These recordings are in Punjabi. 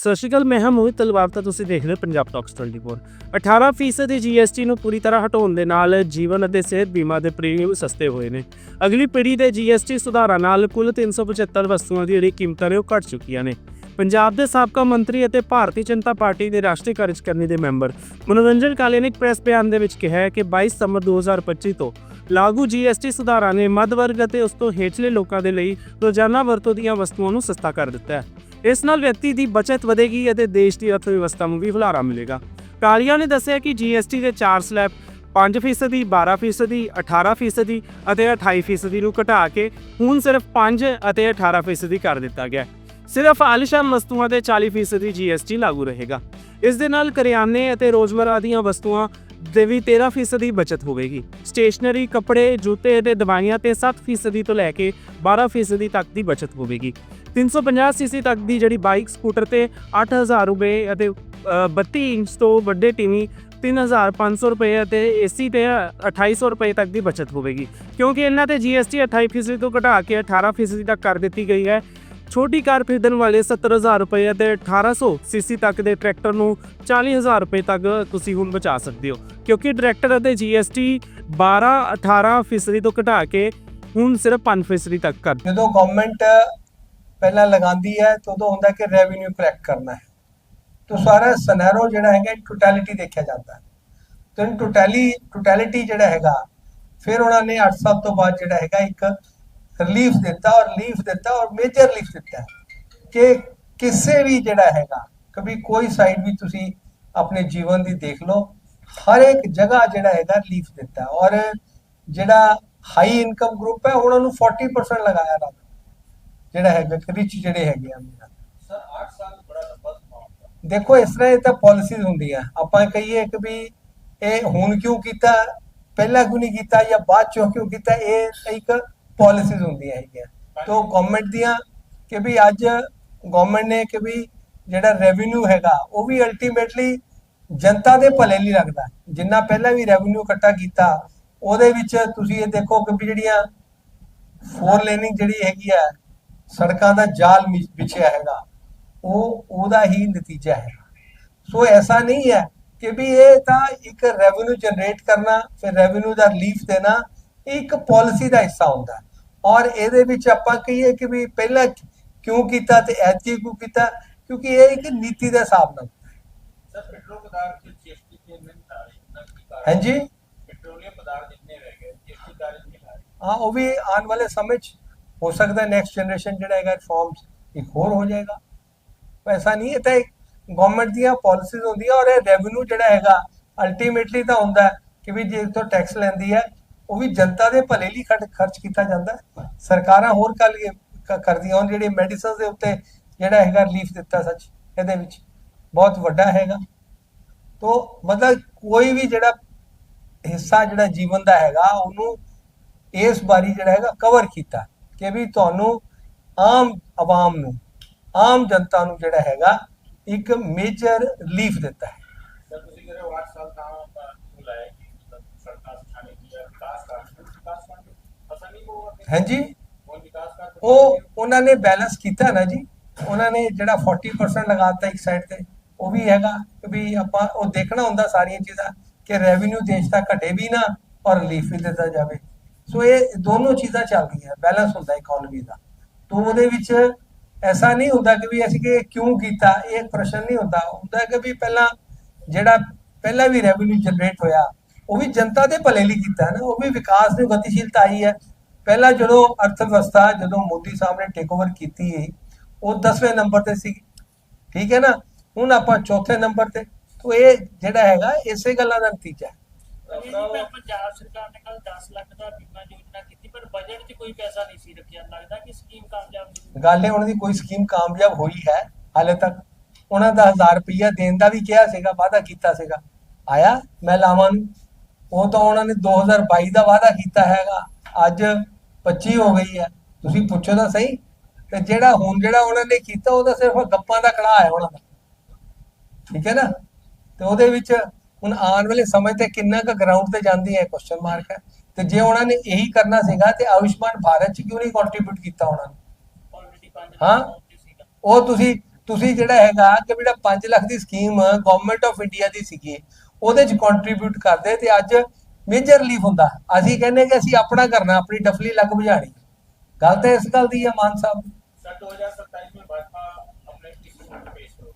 ਸਤਿ ਸ਼੍ਰੀ ਅਕਾਲ, ਮੈਂ ਹਾਂ ਮੋਹਿਤ ਤਲਵਾਰ, ਤਾਂ ਤੁਸੀਂ ਦੇਖ ਰਹੇ ਹੋ ਪੰਜਾਬ ਟਾਕਸ 24 18% ਦੀ GST ਨੂੰ ਪੂਰੀ ਤਰ੍ਹਾਂ ਹਟਾਉਣ ਦੇ ਨਾਲ ਜੀਵਨ ਅਤੇ ਸਿਹਤ ਬੀਮਾ ਦੇ ਪ੍ਰੀਮੀਅਮ ਸਸਤੇ ਹੋਏ ਨੇ। ਅਗਲੀ ਪੀੜ੍ਹੀ ਦੇ GST ਸੁਧਾਰਾਂ ਨਾਲ ਕੁੱਲ 375 ਵਸਤੂਆਂ ਦੀ ਜਿਹੜੀ ਕੀਮਤਾਂ ਨੇ ਉਹ ਘਟ ਚੁੱਕੀਆਂ ਨੇ। ਪੰਜਾਬ ਦੇ ਸਾਬਕਾ ਮੰਤਰੀ ਅਤੇ ਭਾਰਤੀ ਜਨਤਾ ਪਾਰਟੀ ਦੇ ਰਾਸ਼ਟਰੀ ਕਾਰਜਕਾਰਨੀ ਦੇ ਮੈਂਬਰ ਮਨੋਰੰਜਨ ਕਾਲੇ ਨੇ ਇੱਕ ਪ੍ਰੈਸ ਬਿਆਨ ਦੇ ਵਿੱਚ ਕਿਹਾ ਹੈ ਕਿ 22 ਸਤੰਬਰ 2025 ਤੋਂ ਲਾਗੂ GST ਸੁਧਾਰਾਂ ਨੇ ਮੱਧ ਵਰਗ ਅਤੇ ਉਸ ਤੋਂ ਹੇਠਲੇ ਲੋਕਾਂ ਦੇ ਲਈ ਰੋਜ਼ਾਨਾ ਵਰਤੋਂ ਦੀਆਂ ਵਸਤੂਆਂ ਨੂੰ ਸਸਤਾ ਕਰ ਦਿੱਤਾ ਹੈ। ਇਸ ਨਾਲ ਵਿਅਕਤੀ ਦੀ ਬਚਤ ਵਧੇਗੀ ਅਤੇ ਦੇਸ਼ ਦੀ ਅਰਥ ਵਿਵਸਥਾ ਨੂੰ ਵੀ ਹੁਲਾਰਾ ਮਿਲੇਗਾ। ਕਾਲੀਆ ਨੇ ਦੱਸਿਆ ਕਿ GST ਦੇ 4 ਸਲੈਬ 5% 12% 18% ਅਤੇ 28% ਨੂੰ ਘਟਾ ਕੇ ਹੁਣ ਸਿਰਫ 5 ਅਤੇ 18% ਕਰ ਦਿੱਤਾ ਗਿਆ ਸਿਰਫ ਆਲੀਸ਼ਾਨ ਵਸਤੂਆਂ ਤੇ 40% ਦੀ GST ਲਾਗੂ ਰਹੇਗਾ। ਇਸ ਦੇ ਨਾਲ ਕਰਿਆਨੇ ਅਤੇ ਰੋਜ਼ਮਰਰਾ ਦੀਆਂ ਵਸਤੂਆਂ ਦੇ ਵੀ 13% ਦੀ ਬਚਤ ਹੋਵੇਗੀ। ਸਟੇਸ਼ਨਰੀ ਕੱਪੜੇ ਜੂਤੇ ਅਤੇ ਦਵਾਈਆਂ ਤੇ 7% ਤੋਂ ਲੈ ਕੇ 12% ਤੱਕ ਦੀ ਬਚਤ ਹੋਵੇਗੀ। 350 ਸੀਸੀ ਤੱਕ ਦੀ ਜਿਹੜੀ ਬਾਈਕ ਸਕੂਟਰ ਤੇ 8000 ਰੁਪਏ ਅਤੇ ਅ, 32 ਇੰਚ ਤੋਂ ਵੱਡੇ ਟੀਵੀ 3500 ਰੁਪਏ ਅਤੇ ਏਸੀ ਤੇ 2800 ਰੁਪਏ ਤੱਕ ਦੀ ਬਚਤ ਹੋਵੇਗੀ। ਕਿਉਂਕਿ ਇਹਨਾਂ ਤੇ GST 28% ਤੋਂ ਘਟਾ ਕੇ 18% ਤੱਕ ਕਰ ਦਿੱਤੀ ਗਈ ਹੈ। ਛੋਟੀ ਕਾਰ ਖਰੀਦਣ ਵਾਲੇ 70000 ਰੁਪਏ ਅਤੇ 1800 ਸੀਸੀ ਤੱਕ ਦੇ ਟਰੈਕਟਰ ਨੂੰ 40000 ਰੁਪਏ ਤੱਕ ਤੁਸੀਂ ਹੁਣ ਬਚਾ ਸਕਦੇ ਹੋ। ਕਿਉਂਕਿ ਟਰੈਕਟਰ ਅਤੇ GST 12 18% ਤੋਂ ਘਟਾ ਕੇ ਹੁਣ ਸਿਰਫ 5% ਤੱਕ ਕਰ ਜਦੋਂ ਗਵਰਨਮੈਂਟ ਪਹਿਲਾਂ ਲਗਾਉਂਦੀ ਹੈ, ਤਾਂ ਉਦੋਂ ਹੁੰਦਾ ਕਿ ਰੈਵਨਿਊ ਕਲੈਕਟ ਕਰਨਾ ਹੈ। ਤਾਂ ਸਾਰਾ ਸਨੈਰੋ ਜਿਹੜਾ ਹੈਗਾ ਟੋਟੈਲਿਟੀ ਦੇਖਿਆ ਜਾਂਦਾ ਹੈ। ਤਾਂ ਟੋਟੈਲੀ ਟੋਟੈਲਿਟੀ ਜਿਹੜਾ ਹੈਗਾ, ਫਿਰ ਉਹਨਾਂ ਨੇ 8 ਸਾਲ ਤੋਂ ਬਾਅਦ ਜਿਹੜਾ ਹੈਗਾ, ਇੱਕ ਰਿਲੀਫ ਦਿੱਤਾ ਔਰ ਰਿਲੀਫ ਦਿੱਤਾ ਔਰ ਮੇਜਰ ਰਿਲੀਫ ਦਿੱਤਾ ਕਿ ਕਿਸੇ ਵੀ ਜਿਹੜਾ ਹੈਗਾ ਕभी ਕੋਈ ਸਾਈਡ ਵੀ ਤੁਸੀਂ ਆਪਣੇ ਜੀਵਨ ਦੀ ਦੇਖ ਲਓ ਹਰ ਇੱਕ ਜਗ੍ਹਾ ਜਿਹੜਾ ਹੈਗਾ ਰਿਲੀਫ ਦਿੱਤਾ ਔਰ ਜਿਹੜਾ ਹਾਈ ਇਨਕਮ ਗਰੁੱਪ ਹੈ ਉਹਨਾਂ ਨੂੰ 40% ਲਗਾਇਆ ਰੱਬ ਜਿਹੜਾ ਹੈਗਾ ਰਿਚ ਜਿਹੜੇ ਹੈਗੇ ਆ ਮੇਰਾ ਸਰ 8 ਸਾਲ ਬੜਾ ਲੰਬਾ ਸਮਾਂ ਦੇਖੋ ਇਸ ਤਰ੍ਹਾਂ ਇਹ ਤਾਂ ਪਾਲਿਸੀਜ਼ ਹੁੰਦੀਆਂ। ਆਪਾਂ ਕਹੀਏ ਕਿ ਵੀ ਇਹ ਹੁਣ ਕਿਉਂ ਕੀਤਾ ਪਹਿਲਾਂ ਕਿਉਂ ਨਹੀਂ ਕੀਤਾ ਜਾਂ ਬਾਅਦ ਚੋਂ ਕਿਉਂ ਕੀਤਾ ਇਹ ਇੱਕ ਪਾਲਿਸੀਜ਼ ਹੁੰਦੀਆਂ ਹੈਗੀਆਂ। ਤੋਂ ਗਵਰਨਮੈਂਟ ਦੀਆਂ ਕਿ ਵੀ ਅੱਜ ਗਵਰਨਮੈਂਟ ਨੇ ਕਿ ਵੀ ਜਿਹੜਾ ਰੈਵਨਿਊ ਹੈਗਾ, ਉਹ ਵੀ ਅਲਟੀਮੇਟਲੀ ਜਨਤਾ ਦੇ ਭਲੇ ਲਈ ਲੱਗਦਾ ਜਿੰਨਾ ਪਹਿਲਾਂ ਵੀ ਰੈਵਨਿਊ ਇਕੱਠਾ ਕੀਤਾ, ਉਹਦੇ ਵਿੱਚ ਤੁਸੀਂ ਇਹ ਦੇਖੋ ਕਿ ਵੀ ਜਿਹੜੀਆਂ ਫੋਰ ਲੇਨਿੰਗ ਜਿਹੜੀ ਹੈਗੀ ਆ, ਸੜਕਾਂ ਦਾ ਜਾਲ ਮਿ- ਵਿਛਿਆ ਹੈਗਾ, ਉਹ, ਉਹਦਾ ਹੀ ਨਤੀਜਾ ਹੈ। ਸੋ ਐਸਾ ਨਹੀਂ ਹੈ ਕਿ ਵੀ ਇਹ ਤਾਂ ਇੱਕ ਰੈਵਨਿਊ ਜਨਰੇਟ ਕਰਨਾ, ਫਿਰ ਰੈਵਨਿਊ ਦਾ ਰਿਲੀਫ ਦੇਣਾ, ਇਹ ਇੱਕ ਪਾਲਿਸੀ ਦਾ ਹਿੱਸਾ ਹੁੰਦਾ। ਹੈ। ਔਰ ਇਹਦੇ ਵਿੱਚ ਆਪਾਂ ਕਹੀਏ ਕਿ ਵੀ ਪਹਿਲਾਂ ਕਿਉਂ ਕੀਤਾ ਤੇ ਐਤਕੀ ਕਿਉਂ ਕੀਤਾ? ਕਿਉਂਕਿ ਇਹ ਇੱਕ ਨੀਤੀ ਦੇ ਹਿਸਾਬ ਨਾਲ। ਸਰ ਪੈਟਰੋਲ ਪਦਾਰਥ ਦੀ ਜੀਐਸਟੀ ਤੇ ਹਾਂਜੀ? ਪੈਟਰੋਲੀਅਮ ਪਦਾਰਥ ਜਿੰਨੇ ਰਹਿ ਗਏ ਜੀਐਸਟੀ ਕਾਰਨ ਨਹੀਂ ਹਾਂ ਉਹ ਵੀ ਆਉਣ ਵਾਲੇ ਸਮੇਂ 'ਚ ਹੋ ਸਕਦਾ ਨੈਕਸਟ ਜਨਰੇਸ਼ਨ ਜਿਹੜਾ ਹੈਗਾ ਰਿਫਾਰਮਸ ਇੱਕ ਹੋਰ ਹੋ ਜਾਏਗਾ। ਐਸਾ ਨਹੀਂ ਇਹ ਤਾਂ ਗਵਰਨਮੈਂਟ ਦੀਆਂ ਪਾਲਿਸੀਜ਼ ਹੁੰਦੀਆਂ ਔਰ ਇਹ ਰੈਵਨਿਊ ਜਿਹੜਾ ਹੈਗਾ ਅਲਟੀਮੇਟਲੀ ਤਾਂ ਹੁੰਦਾ ਹੈ ਕਿ ਵੀ ਜੇ ਤੋਂ ਟੈਕਸ ਲੈਂਦੀ ਹੈ ਉਹ ਵੀ ਜਨਤਾ ਦੇ ਭਲੇ ਲਈ ਖਰਚ ਕੀਤਾ ਜਾਂਦਾ ਸਰਕਾਰਾਂ ਹੋਰ ਕੱਲ ਕਰਦੀਆਂ ਹੁਣ, ਜਿਹੜੇ ਮੈਡੀਸਨਸ ਦੇ ਉੱਤੇ ਜਿਹੜਾ ਹੈਗਾ ਰਿਲੀਫ ਦਿੱਤਾ ਸੱਚ, ਇਹਦੇ ਵਿੱਚ ਬਹੁਤ ਵੱਡਾ ਹੈਗਾ। ਤੋਂ ਮਤਲਬ ਕੋਈ ਵੀ ਜਿਹੜਾ ਹਿੱਸਾ ਜਿਹੜਾ ਜੀਵਨ ਦਾ ਹੈਗਾ, ਉਹਨੂੰ ਇਸ ਬਾਰੀ ਜਿਹੜਾ ਹੈਗਾ ਕਵਰ ਕੀਤਾ ਕਿ ਵੀ ਤੁਹਾਨੂੰ ਆਮ ਆਵਾਮ ਨੂੰ, ਆਮ ਜਨਤਾ ਨੂੰ ਜਿਹੜਾ ਹੈਗਾ ਇੱਕ ਮੇਜਰ ਰਿਲੀਫ ਦਿੱਤਾ ਹੈ। ਸਰ, ਤੁਸੀਂ ਕਹ 8 ਸਾਲ ਤਾਂ ਕਿਉਂ ਲਾਇਆ ਕਿ ਮਤਲਬ ਸੜਕਾਂ ਸਿਖਾਣੇ ਦੀ ਜਾਂ ਵਿਕਾਸ ਕਰਨ ਵਿਕਾਸ ਕਰਨ ਪਤਾ ਨਹੀਂ ਹੋਗਾ ਹਾਂਜੀ? ਉਹ, ਉਹਨਾਂ ਨੇ ਬੈਲੈਂਸ ਕੀਤਾ ਨਾ ਜੀ। ਉਹਨਾਂ ਨੇ ਜਿਹੜਾ 40% ਲਗਾਤਾ ਇੱਕ ਸਾਈਡ ਤੇ, ਉਹ ਵੀ ਹੈਗਾ ਵੀ ਆਪਾਂ ਉਹ ਦੇਖਣਾ ਹੁੰਦਾ ਸਾਰੀਆਂ ਚੀਜ਼ਾਂ ਕਿ ਰੈਵਨਿਊ ਦੇਸ਼ ਦਾ ਘਟੇ ਵੀ ਨਾ ਔਰ ਰਿਲੀਫ ਵੀ ਦਿੱਤਾ ਜਾਵੇ। ਸੋ ਇਹ ਦੋਨੋਂ ਚੀਜ਼ਾਂ ਚੱਲਦੀਆਂ ਬੈਲੈਂਸ ਹੁੰਦਾ ਇਕਨੋਮੀ ਦਾ। ਤੋਂ ਉਹਦੇ ਵਿੱਚ ਐਸਾ ਨਹੀਂ ਹੁੰਦਾ ਕਿ ਵੀ ਅਸੀਂ ਕਿ ਕਿਉਂ ਕੀਤਾ, ਇਹ ਪ੍ਰਸ਼ਨ ਨਹੀਂ ਹੁੰਦਾ। ਹੁੰਦਾ ਕਿ ਵੀ ਪਹਿਲਾਂ ਜਿਹੜਾ ਪਹਿਲਾਂ ਵੀ ਰੈਵਨਿਊ ਜਨਰੇਟ ਹੋਇਆ, ਉਹ ਵੀ ਜਨਤਾ ਦੇ ਭਲੇ ਲਈ ਕੀਤਾ ਨਾ, ਉਹ ਵੀ ਵਿਕਾਸ ਦੀ ਗਤੀਸ਼ੀਲਤਾ ਆਈ ਹੈ। ਪਹਿਲਾਂ ਜਦੋਂ ਅਰਥ ਵਿਵਸਥਾ ਜਦੋਂ ਮੋਦੀ ਸਾਹਿਬ ਨੇ ਟੇਕ ਓਵਰ ਕੀਤੀ ਹੈ ਉਹ 10ਵੇਂ ਨੰਬਰ ਤੇ ਸੀ ਠੀਕ ਹੈ ਨਾ? ਹੁਣ ਆਪਾਂ ਚੌਥੇ ਨੰਬਰ ਤੇ ਤੋਂ ਇਹ ਜਿਹੜਾ ਹੈਗਾ ਇਸੇ ਗੱਲਾਂ ਦਾ ਨਤੀਜਾ ਹੈ। ਪੰਜਾਬ ਸਰਕਾਰ ਨੇ ਕੱਲ 10 ਲੱਖ ਦਾ ਬੀਮਾ ਯੋਜਨਾ ਕੀਤੀ ਪਰ ਬਜਟ 'ਚ ਕੋਈ ਪੈਸਾ ਨਹੀਂ ਸੀ ਰੱਖਿਆ। ਲੱਗਦਾ ਕਿ ਸਕੀਮ ਕਾਮਯਾਬ ਗੱਲ ਇਹ ਉਹਨਾਂ ਦੀ ਕੋਈ ਸਕੀਮ ਕਾਮਯਾਬ ਹੋਈ ਹੈ ਹਾਲੇ ਤੱਕ। ਉਹਨਾਂ ਦਾ 1000 ਰੁਪਈਆ ਦੇਣ ਦਾ ਵੀ ਕਿਹਾ ਸੀਗਾ ਵਾਅਦਾ ਕੀਤਾ ਸੀਗਾ। ਆਇਆ ਮੈਂ ਲਾਵਾਂ ਨੂੰ। ਉਹ ਤਾਂ ਉਹਨਾਂ ਨੇ 2022 ਦਾ ਵਾਅਦਾ ਕੀਤਾ ਹੈਗਾ। ਅੱਜ 25 ਹੋ ਗਈ ਹੈ। ਤੁਸੀਂ ਪੁੱਛੋ ਤਾਂ ਸਹੀ। ਤੇ ਜਿਹੜਾ ਹੁਣ ਜਿਹੜਾ ਉਹਨਾਂ ਨੇ ਕੀਤਾ, ਉਹ ਤਾਂ ਸਿਰਫ ਗੱਪਾਂ ਦਾ ਕੜਾ ਹੈ ਉਹਨਾਂ ਦਾ। ਠੀਕ ਹੈ ਨਾ? ਤੇ ਉਹਦੇ ਵਿੱਚ ਹੁਣ ਆਉਣ ਵਾਲੇ ਸਮੇਂ ਤੇ ਕਿੰਨਾ ਕੁ ਗਰਾਊਂਡ ਤੇ ਜਾਂਦੀ ਹੈ ਕੁਐਸਚਨ ਮਾਰਕ ਹੈ। ਤੇ ਜੇ ਉਹਨਾਂ ਨੇ ਇਹੀ ਕਰਨਾ ਸੀਗਾ, ਤੇ ਆਯੁਸ਼ਮਾਨ ਭਾਰਤ ਚ ਕਿਉਂ ਨਹੀਂ ਕੰਟਰੀਬਿਊਟ ਕੀਤਾ ਉਹਨਾਂ ਨੇ? ਹਾਂ। ਉਹ ਤੁਸੀਂ ਤੁਸੀਂ ਜਿਹੜਾ ਹੈਗਾ ਕਿ ਜਿਹੜਾ 5 ਲੱਖ ਦੀ ਸਕੀਮ ਗਵਰਨਮੈਂਟ ਆਫ ਇੰਡੀਆ ਦੀ ਸੀਗੀ, ਉਹਦੇ ਚ ਕੰਟਰੀਬਿਊਟ ਕਰਦੇ ਤੇ ਅੱਜ ਮੇਜਰ ਲੀਫ ਹੁੰਦਾ। ਅਸੀਂ ਕਹਿੰਦੇ ਕਿ ਅਸੀਂ ਆਪਣਾ ਕਰਨਾ ਆਪਣੀ ਡਫਲੀ ਲੱਗ ਬੁਝਾਣੀ। ਗੱਲ ਤਾਂ ਇਸ ਗੱਲ ਦੀ ਹੈ ਮਾਨ ਸਾਹਿਬ। 2027 ਵਿੱਚ ਭਾਜਪਾ ਆਪਣੇ ਟਿਕਟ ਪੇਸ਼ ਕਰੋ।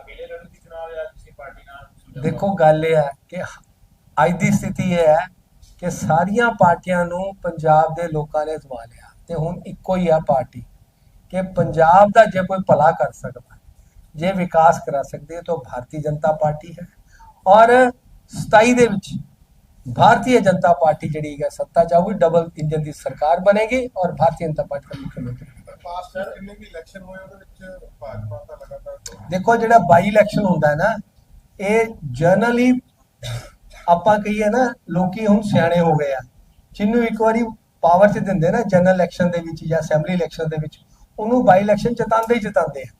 ਅਕੇਲੇ ਲੜਨ ਦੀ ਚੁਣਾਵ ਜਾਂ ਕਿਸੇ ਪਾਰਟੀ ਨਾਲ ਦੇਖੋ ਗੱਲ ਇਹ ਹੈ ਕਿ ਅੱਜ ਦੀ ਸਥਿਤੀ ਇਹ ਹੈ ਕਿ ਸਾਰੀਆਂ ਪਾਰਟੀਆਂ ਨੂੰ ਪੰਜਾਬ ਦੇ ਲੋਕਾਂ ਨੇ ਸਵਾ ਲਿਆ ਤੇ ਹੁਣ ਇੱਕੋ ਹੀ ਆ ਪਾਰਟੀ ਕਿ ਪੰਜਾਬ ਦਾ ਜੇ ਕੋਈ ਭਲਾ ਕਰ ਸਕਦਾ ਜੇ ਵਿਕਾਸ ਕਰਾ ਸਕਦੀ ਤਾਂ ਭਾਰਤੀ ਜਨਤਾ ਪਾਰਟੀ ਹੈ। ਔਰ 27 ਦੇ ਵਿੱਚ ਭਾਰਤੀ ਜਨਤਾ ਪਾਰਟੀ ਜਿਹੜੀ ਹੈ ਸੱਤਾ ਚਾਹੂਗੀ ਡਬਲ ਇੰਜਨ ਦੀ ਸਰਕਾਰ ਬਣੇਗੀ ਔਰ ਭਾਰਤੀ ਜਨਤਾ ਪਾਰਟੀ ਦਾ ਮੁੱਖ ਮੰਤਰੀ ਪਾਸਟ ਜਿੰਨੇ ਵੀ ਇਲੈਕਸ਼ਨ ਹੋਏ ਉਹਦੇ ਵਿੱਚ ਭਾਜਪਾ ਦਾ ਲਗਾਤਾਰ ਦੇਖੋ ਜਿਹੜਾ ਬਾਈ ਇਲੈਕਸ਼ਨ ਹੁੰਦਾ ਹੈ ਨਾ ਇਹ ਜਨਰਲੀ ਆਪਾਂ ਕਹੀਏ ਨਾ ਲੋਕੀ ਹੁਣ ਸਿਆਣੇ ਹੋ ਗਏ ਆ ਜਿਹਨੂੰ ਇੱਕ ਵਾਰੀ ਪਾਵਰ 'ਚ ਦਿੰਦੇ ਨਾ ਜਨਰਲ ਇਲੈਕਸ਼ਨ ਦੇ ਵਿੱਚ ਜਾਂ ਅਸੈਂਬਲੀ ਇਲੈਕਸ਼ਨ ਦੇ ਵਿੱਚ ਉਹਨੂੰ ਬਾਈ ਇਲੈਕਸ਼ਨ ਜਿਤਾਉਂਦੇ ਹੀ ਜਿਤਾਉਂਦੇ ਆ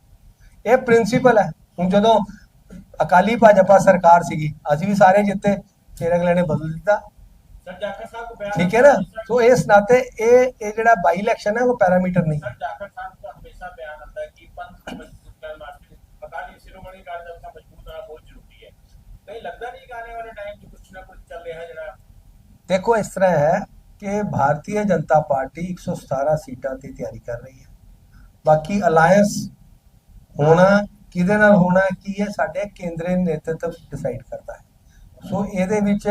ਇਹ ਪ੍ਰਿੰਸੀਪਲ ਹੈ ਹੁਣ ਜਦੋਂ ਅਕਾਲੀ ਭਾਜਪਾ ਸਰਕਾਰ ਸੀਗੀ ਅਸੀਂ ਵੀ ਸਾਰੇ ਜਿੱਤੇ ਫਿਰ ਅਗਲੇ ਨੇ ਬਦਲ ਦਿੱਤਾ ਸਰ ਜਾਖੜ ਸਾਹਿਬ ਕੋ ਬਿਆਨ ਠੀਕ ਹੈ ਨਾ ਸੋ ਇਸ ਨਾਤੇ ਇਹ ਇਹ ਜਿਹੜਾ ਬਾਈ ਇਲੈਕਸ਼ਨ ਹੈ ਉਹ ਪੈਰਾਮੀਟਰ ਨਹੀਂ सर जाखड़ साहब का हमेशा बयान आता है कि पंथ को मजबूत करना अकाली शिरोमणि अकाली दल का मजबूत होना बहुत जरूरी है कहीं लगता नहीं कि आने वाले टाइम में कुछ ना कुछ चल रहा है जरा ਦੇਖੋ ਇਸ ਤਰ੍ਹਾਂ ਹੈ ਕਿ ਭਾਰਤੀ ਜਨਤਾ ਪਾਰਟੀ 117 ਸੀਟਾਂ ਦੀ ਤਿਆਰੀ ਕਰ ਰਹੀ ਹੈ ਬਾਕੀ ਅਲਾਈਅੰਸ ਹੋਣਾ ਕਿਹਦੇ ਨਾਲ ਹੋਣਾ ਕੀ ਹੈ ਸਾਡੇ ਕੇਂਦਰੀ ਨੇਤਰਤਵ ਡਿਸਾਈਡ ਕਰਦਾ ਹੈ ਸੋ ਇਹਦੇ ਵਿੱਚ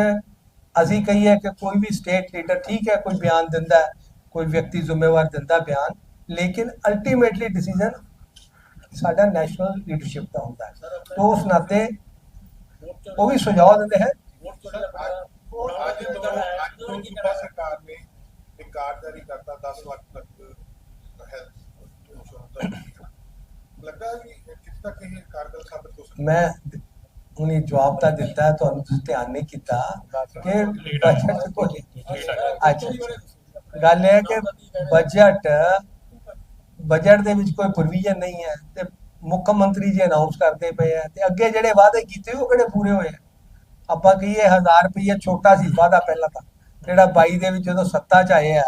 ਅਸੀਂ ਕਹੀਏ ਕਿ ਕੋਈ ਵੀ ਸਟੇਟ ਲੀਡਰ ਠੀਕ ਹੈ ਕੋਈ ਬਿਆਨ ਦਿੰਦਾ ਹੈ ਕੋਈ ਵਿਅਕਤੀ ਜ਼ਿੰਮੇਵਾਰ ਦਿੰਦਾ ਬਿਆਨ ਲੇਕਿਨ ਅਲਟੀਮੇਟਲੀ ਡਿਸੀਜਨ ਸਾਡਾ ਨੈਸ਼ਨਲ ਲੀਡਰਸ਼ਿਪ ਦਾ ਹੁੰਦਾ ਹੈ ਤੋਂ ਉਸ ਨਾਤੇ ਉਹ ਵੀ ਸੁਝਾਅ ਦਿੰਦੇ ਹੈ वोट तो ਔਰ ਅੱਜ ਜਦੋਂ ਅੱਜ ਤੋਂ ਸੂਬਾ ਸਰਕਾਰ ਨੇ ਇੱਕ ਕਾਰਡ ਜਾਰੀ ਕਰਤਾ 10 ਲੱਖ ਤੱਕ ਹੈਲਥ ਇੰਸ਼ੋਰੈਂਸ ਲੱਗਾ ਵੀ ਕਿਸ ਤੱਕ ਉਹਨੇ ਜਵਾਬ ਤਾਂ ਦਿੱਤਾ ਹੈ, ਤੁਹਾਨੂੰ ਤੁਸੀਂ ਧਿਆਨ ਨਹੀਂ ਕੀਤਾ ਕਿ ਬਜਟ ਕੋਈ ਅੱਛਾ ਗੱਲ ਇਹ ਹੈ ਕਿ ਬਜਟ ਬਜਟ ਦੇ ਵਿੱਚ ਕੋਈ ਪ੍ਰੋਵੀਜ਼ਨ ਨਹੀਂ ਹੈ ਤੇ ਮੁੱਖ ਮੰਤਰੀ ਜੀ ਅਨਾਉਂਸ ਕਰਦੇ ਪਏ ਆ ਤੇ ਅੱਗੇ ਜਿਹੜੇ ਵਾਅਦੇ ਕੀਤੇ ਉਹ ਕਿਹੜੇ ਪੂਰੇ ਹੋਏ ਆਪਾਂ ਕਹੀਏ 1000 ਰੁਪਏ ਛੋਟਾ ਸੀ ਵਾਅਦਾ ਪਹਿਲਾਂ ਤਾਂ ਜਿਹੜਾ 22 ਦੇ ਵਿੱਚ ਜਦੋਂ ਸੱਤਾ ਚ ਆਏ ਆ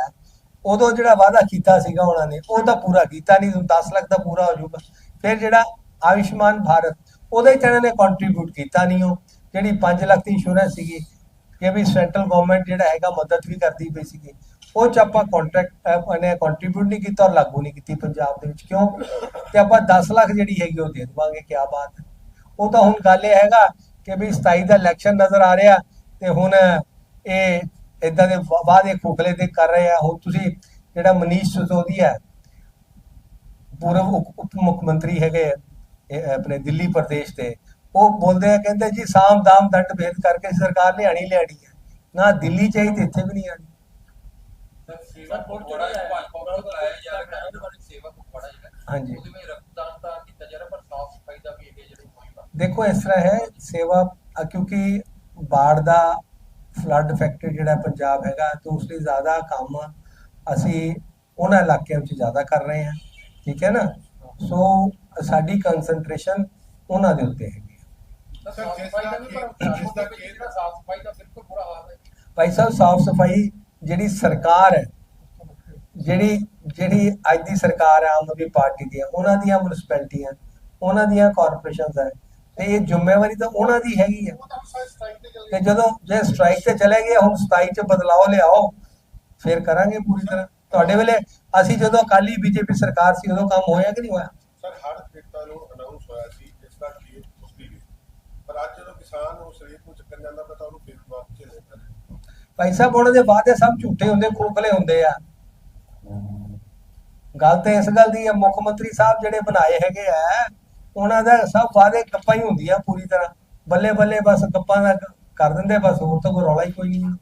ਉਦੋਂ ਜਿਹੜਾ ਵਾਅਦਾ ਕੀਤਾ ਸੀਗਾ ਉਹਨਾਂ ਨੇ ਉਹ ਤਾਂ ਪੂਰਾ ਕੀਤਾ ਨਹੀਂ ਹੁਣ 10 ਲੱਖ ਦਾ ਪੂਰਾ ਹੋ ਜਾਊਗਾ। ਫਿਰ ਜਿਹੜਾ ਆਯੁਸ਼ਮਾਨ ਭਾਰਤ ਉਹਦੇ ਚ ਇਹਨਾਂ ਨੇ ਕੰਟਰੀਬਿਊਟ ਕੀਤਾ ਨਹੀਂ ਉਹ, ਜਿਹੜੀ 5 ਲੱਖ ਦੀ ਇੰਸ਼ੋਰੈਂਸ ਸੀਗੀ, ਕਿ ਵੀ ਸੈਂਟਰਲ ਗਵਰਨਮੈਂਟ ਜਿਹੜਾ ਹੈਗਾ ਮਦਦ ਵੀ ਕਰਦੀ ਪਈ ਸੀਗੀ। ਉਹ ਚ ਆਪਾਂ ਕੰਟਰੈਕਟ ਨੇ ਕੰਟਰੀਬਿਊਟ ਨਹੀਂ ਕੀਤਾ ਔਰ ਲਾਗੂ ਨਹੀਂ ਕੀਤੀ ਪੰਜਾਬ ਦੇ ਵਿੱਚ। ਕਿਉਂ? ਤੇ ਆਪਾਂ 10 ਲੱਖ ਜਿਹੜੀ ਹੈਗੀ ਉਹ ਦੇ ਦੇਵਾਂਗੇ ਕੀ ਬਾਤ। ਹੈ ਉਹ ਤਾਂ ਹੁਣ ਗੱਲ ਇਹ ਹੈਗਾ ਕਿ ਵੀ 27 ਦਾ ਇਲੈਕਸ਼ਨ ਨਜ਼ਰ ਆ ਰਿਹਾ ਤੇ ਹੁਣ ਇਹ ਇਦਾਂ ਦੇ ਵਾ- ਵਾਅਦੇ ਖੋਖਲੇ ਤੇ ਕਰ ਰਹੇ ਆ। ਹੁਣ ਤੁਸੀਂ ਜਿਹੜਾ ਮਨੀਸ਼ ਸਿਸੋਦੀਆ ਹੈ, ਪੂਰਵ ਉਪ ਉਪ, ਮੁੱਖ ਮੰਤਰੀ ਹੈਗੇ ਆਪਣੇ ਦਿੱਲੀ ਪ੍ਰਦੇਸ਼ ਦੇ ਉਹ ਬੋਲਦੇ ਆ ਕਹਿੰਦੇ ਜੀ ਸਾਮ ਦਾਮ ਦੰਡ ਭੇਦ ਕਰਕੇ ਸਰਕਾਰ ਲਿਆਣੀ ਲਿਆਣੀ ਹੈ। ਨਾ ਦਿੱਲੀ ਚਾਹੀ ਤੇ ਇੱਥੇ ਵੀ ਨਹੀਂ ਆਣੀ। ਸੇਵਾ ਪਖਵਾੜਾ ਜਿਹੜਾ ਭਾਜਪਾ ਵੱਲੋਂ ਕਰਾਇਆ ਜਾ ਰਿਹਾ। ਉਹਦੇ ਬਾਰੇ ਸੇਵਾ ਪਖਵਾੜਾ ਜਿਹੜਾ ਹਾਂਜੀ। ਉਹਦੇ ਵਿੱਚ ਰਕਤਦਾਨ ਤਾਂ ਕੀਤਾ ਜਾ ਰਿਹਾ ਪਰ ਸਾਫ਼ ਸਫ਼ਾਈ ਦਾ ਵੀ ਇਹ ਜਿਹੜੀ ਮੁਹਿੰਮ ਆ। ਦੇਖੋ ਇਸ ਤਰ੍ਹਾਂ ਹੈ ਸੇਵਾ ਕਿਉਂਕਿ ਬਾੜ ਦਾ ਫਲੱਡ ਇਫੈਕਟਡ ਜਿਹੜਾ ਪੰਜਾਬ ਹੈਗਾ ਤੇ ਉਸ ਲਈ ਜ਼ਿਆਦਾ ਕੰਮ ਅਸੀਂ ਉਹਨਾਂ ਇਲਾਕਿਆਂ ਵਿੱਚ ਜ਼ਿਆਦਾ ਕਰ ਰਹੇ ਹਾਂ। ਠੀਕ ਹੈ ਨਾ? ਸੋ ਸਾਡੀ ਕਨਸੈਂਟਰੇਸ਼ਨ ਉਹਨਾਂ ਦੇ ਉੱਤੇ ਹੈਗੀ ਹੈ ਸਰ, ਜਿਸ ਸਫ਼ਾਈ ਦਾ ਦਾ ਵੀ ਕਿ- ਪਰ ਜਿਸ ਦਾ ਕਿ- ਜਿਹੜਾ ਸਾਫ਼ ਸਫ਼ਾਈ ਦਾ ਬਿਲਕੁਲ ਬੁਰਾ ਹਾਲ ਹੈ। ਭਾਈ ਸਾਹਿਬ ਸਾਫ਼ ਸਫ਼ਾਈ ਜਿਹੜੀ ਸਰਕਾਰ ਹੈ ਜਿਹੜੀ ਜਿਹੜੀ ਅੱਜ ਦੀ ਸਰਕਾਰ ਹੈ ਆਮ ਆਦਮੀ ਪਾਰਟੀ ਦੀ ਹੈ ਉਹਨਾਂ ਦੀਆਂ ਮਿਊਨਿਸਪੈਲਿਟੀਆਂ ਉਹਨਾਂ ਦੀਆਂ ਕਾਰਪੋਰੇਸ਼ਨਸ ਹੈ ਤੇ ਇਹ ਜ਼ਿੰਮੇਵਾਰੀ ਤਾਂ ਉਹਨਾਂ ਦੀ ਹੈਗੀ ਹੈ। ਤੇ ਜਦੋਂ ਜੇ ਸਟ੍ਰਾਈਕ ਤੇ ਚਲੇ ਗਏ ਹੁਣ 27 ਚ ਬਦਲਾਅ ਲਿਆਓ ਫਿਰ ਕਰਾਂਗੇ ਪੂਰੀ ਤਰ੍ਹਾਂ। ਤੁਹਾਡੇ ਵੇਲੇ ਅਸੀਂ ਜਦੋਂ ਅਕਾਲੀ ਬੀਜੇਪੀ ਸਰਕਾਰ ਸੀ ਉਦੋਂ ਕੰਮ ਹੋਇਆ ਕਿ ਨਹੀਂ ਹੋਇਆ? ਸਰ ਹਰ ਪੀੜਤਾਂ ਨੂੰ ਅਨਾਉਂਸ ਹੋਇਆ ਸੀ ਜਿਸ ਦਾ ਕਿ ਉਸਦੀ ਵੀ। ਪਰ ਅੱਜ ਜਦੋਂ ਕਿਸਾਨ ਨੂੰ ਸਰੀਰ ਨੂੰ ਚੱਕਣ ਜਾਂਦਾ, ਤਾਂ ਉਹਨੂੰ ਫਿਰ ਵਾਪਸ ਚਲੇ ਜਾਂਦੇ ਭਾਈ ਸਾਹਿਬ, ਉਹਨਾਂ ਦੇ ਵਾਅਦੇ ਸਭ ਝੂਠੇ ਹੁੰਦੇ, ਖੋਖਲੇ ਹੁੰਦੇ ਆ। ਗੱਲ ਤੇ ਇਸ ਗੱਲ ਦੀ ਹੈ ਮੁੱਖ ਮੰਤਰੀ ਸਾਹਿਬ ਜਿਹੜੇ ਬਣਾਏ ਹੈਗੇ ਆ, ਉਹਨਾਂ ਦਾ ਸਭ ਵਾਅਦੇ ਗੱਪਾਂ ਹੀ ਹੁੰਦੀਆਂ ਪੂਰੀ ਤਰ੍ਹਾਂ। ਬੱਲੇ ਬੱਲੇ ਬਸ ਗੱਪਾਂ ਦਾ ਕਰ ਦਿੰਦੇ, ਬਸ ਹੋਰ ਤਾਂ ਕੋਈ ਰੌਲਾ ਹੀ ਕੋਈ ਨਹੀਂ।